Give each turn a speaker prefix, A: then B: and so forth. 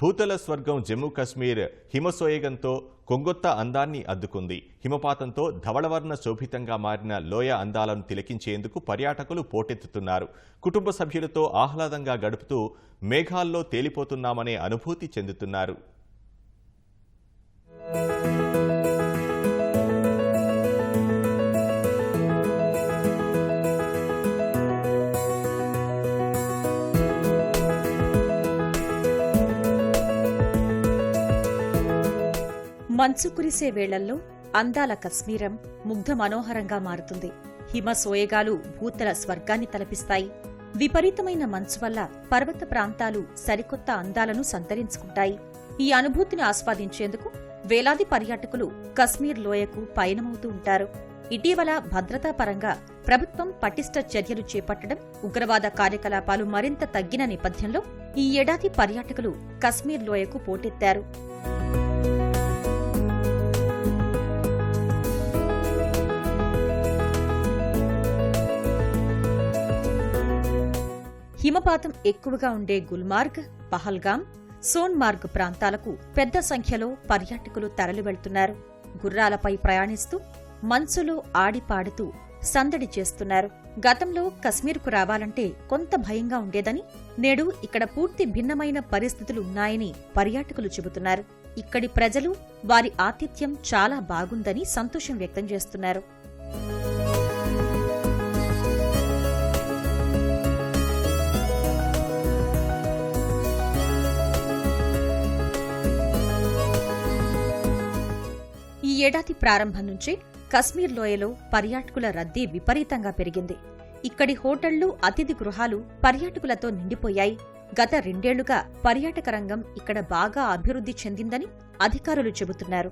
A: భూతల స్వర్గం జమ్మూ కశ్మీర్ హిమసోయగంతో కొంగొత్త అందాన్ని అద్దుకుంది. హిమపాతంతో ధవళవర్ణ శోభితంగా మారిన లోయ అందాలను తిలకించేందుకు పర్యాటకులు పోటెత్తుతున్నారు. కుటుంబ సభ్యులతో ఆహ్లాదంగా గడుపుతూ మేఘాల్లో తేలిపోతున్నామనే అనుభూతి చెందుతున్నారు.
B: మంచు కురిసే వేళల్లో అందాల కశ్మీరం ముగ్ధ మనోహరంగా మారుతుంది. హిమ సోయగాలు భూతల స్వర్గాన్ని తలపిస్తాయి. విపరీతమైన మంచు వల్ల పర్వత ప్రాంతాలు సరికొత్త అందాలను సంతరించుకుంటాయి. ఈ అనుభూతిని ఆస్వాదించేందుకు వేలాది పర్యాటకులు కశ్మీర్ లోయకు పయనమవుతూ ఉంటారు. ఇటీవల భద్రతా పరంగా ప్రభుత్వం పటిష్ట చర్యలు చేపట్టడం ఉగ్రవాద కార్యకలాపాలు మరింత తగ్గిన నేపథ్యంలో ఈ ఏడాది పర్యాటకులు కశ్మీర్ లోయకు పోటెత్తారు. హిమపాతం ఎక్కువగా ఉండే గుల్మార్గ్ పహల్గాం సోన్మార్గ్ ప్రాంతాలకు పెద్ద సంఖ్యలో పర్యాటకులు తరలివెళ్తున్నారు. గుర్రాలపై ప్రయాణిస్తూ మంచులో ఆడిపాడుతూ సందడి చేస్తున్నారు. గతంలో కశ్మీర్కు రావాలంటే కొంత భయంగా ఉండేదని నేడు ఇక్కడ పూర్తి భిన్నమైన పరిస్థితులు ఉన్నాయని పర్యాటకులు చెబుతున్నారు. ఇక్కడి ప్రజలు వారి ఆతిథ్యం చాలా బాగుందని సంతోషం వ్యక్తం చేస్తున్నారు. ఈ ఏడాది ప్రారంభం నుంచే కశ్మీర్ లోయలో పర్యాటకుల రద్దీ విపరీతంగా పెరిగింది. ఇక్కడి హోటళ్ళు అతిథి గృహాలు పర్యాటకులతో నిండిపోయాయి. గత రెండేళ్ళుగా పర్యాటక రంగం ఇక్కడ బాగా అభివృద్ధి చెందిందని అధికారులు చెబుతున్నారు.